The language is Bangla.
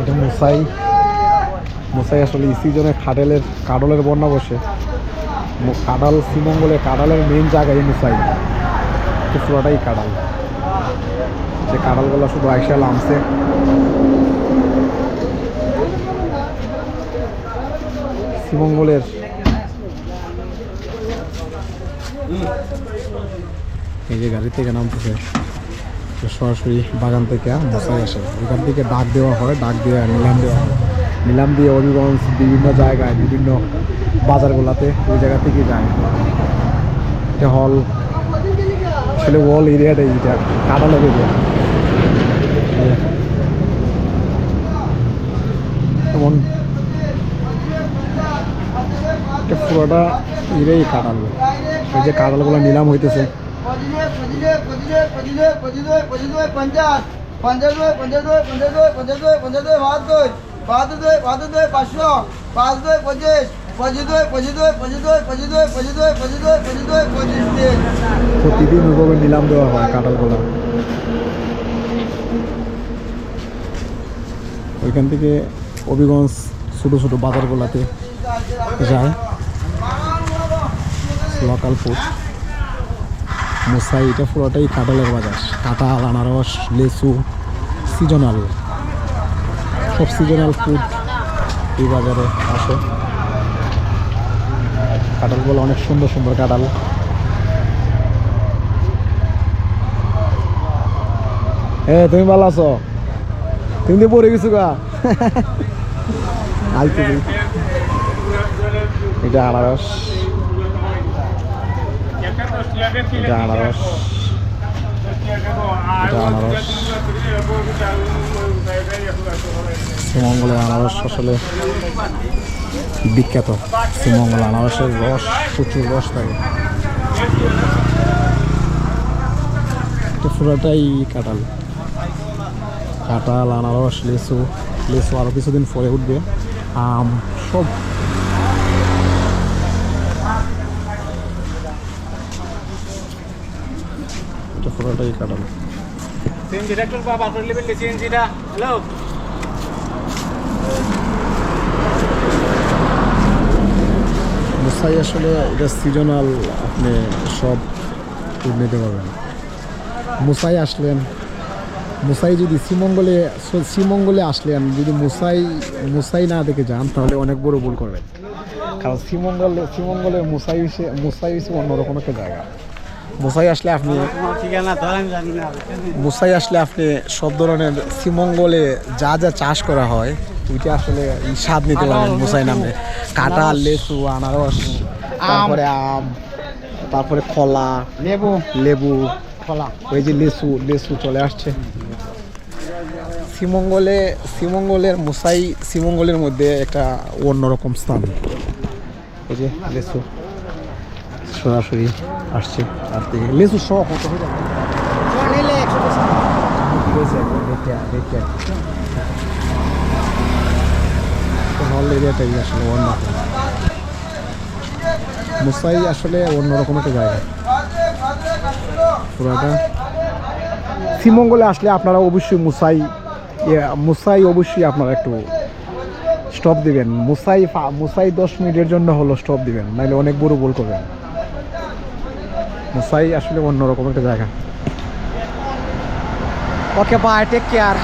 এটা মুসাই। মুসাই আসলে এই সিজনে খাডেলের, কাডলের বন্যা বসে। কাডাল শ্রীমঙ্গলে কাডালের মেন জায়গায় মুসাই। তো পুরোটাই কাডাল। যে কাডালগুলো শুধু আইসা নামছে। শ্রীমঙ্গলের এই যে গাড়ি থেকে নামতেছে। সরাসরি বাগান থেকে মশাই আসে। এখান থেকে ডাক দেওয়া হয়, ডাক দিয়ে নিলাম দেওয়া হয়। নিলাম দিয়ে হবিগঞ্জ বিভিন্ন জায়গায়, বিভিন্ন বাজারগুলোতে ওই জায়গা থেকে যায়। এটা হল আসলে ওয়াল এরিয়াটাই এটা কাটালের এরিয়া পুরোটা এরিয়াই কাটাল এই যে কাটালগুলো নিলাম হইতেছে। পঁচিশে পঞ্চাশ পঞ্চাশ পঞ্চাশ পঞ্চাশ পঞ্চাশ পঞ্চাশ পাঁচশো পাঁচ পঁচিশ প্রতিদিন নিলাম দেওয়া হয় কাঁঠালগুলো ওইখান থেকে হবিগঞ্জ ছোটো ছোটো বাজারগুলোতে যায় লোকাল ফুড মুসাই, এটা পুরোটাই কাঁঠালের বাজার। কাঁঠাল, আনারস, লেচু সিজনাল সব সিজনাল ফুড এই বাজারে আসে। কাঁঠালগুলো অনেক সুন্দর সুন্দর কাঁঠাল। হ্যাঁ তুমি ভালো আছো? তুমি তো পড়ে গেছো গা। এটা আনারস। এটা আনারস। এটা আনারস। আসলে বিখ্যাত। শ্রীমঙ্গল আনারসের রস, প্রচুর রস থাকে। পুরোটাই কাঁঠাল। কাঁঠাল, আনারস, লিচু। লিচু আরও কিছুদিন পরে উঠবে। আম, সব পুরোটাই নেবেন সিএনজিটা হ্যালো মুসাই আসলে এটা সিজনাল আপনি সব নিতে পারবেন। মুসাই আসলেন। মুসাই যদি শ্রীমঙ্গলে শ্রীমঙ্গলে আসলেন যদি মুসাই মুসাই না দেখে যান তাহলে অনেক বড় ভুল করবেন। কারণ শ্রীমঙ্গলে শ্রীমঙ্গলের মুসাই মুসাই অন্যরকম একটা জায়গা। মুসাই আসলে আপনি মুসাই আসলে আপনি সব ধরনের শ্রীমঙ্গলে যা যা চাষ করা হয় ওইটা আসলে স্বাদ নিতে পারবেন মুসাই নামে। কাঁঠাল লেচু আনারস তারপরে আম তারপরে কলা লেবু। লেবু। কলা। ওই যে লেচু লেচু চলে আসছে। শ্রীমঙ্গলে শ্রীমঙ্গলের মুসাই শ্রীমঙ্গলের মধ্যে একটা অন্যরকম স্থান। ওই যে লেচু। সরাসরি আসছে। আর থেকে লেচু সহ কত হয়ে যাবে? হল এরিয়াটাই আসলে অন্য মুসাই আসলে অন্যরকম একটা জায়গা। পুরোটা। শ্রীমঙ্গলে আসলে আপনারা অবশ্যই মুসাই মুসাই অবশ্যই আপনারা একটু স্টপ দিবেন। মুসাই মুসাই দশ মিনিটের জন্য হলো স্টপ দিবেন নাহলে অনেক বড় ভুল করবেন। মুসাই আসলে অন্যরকম একটা জায়গা। Okay bye take care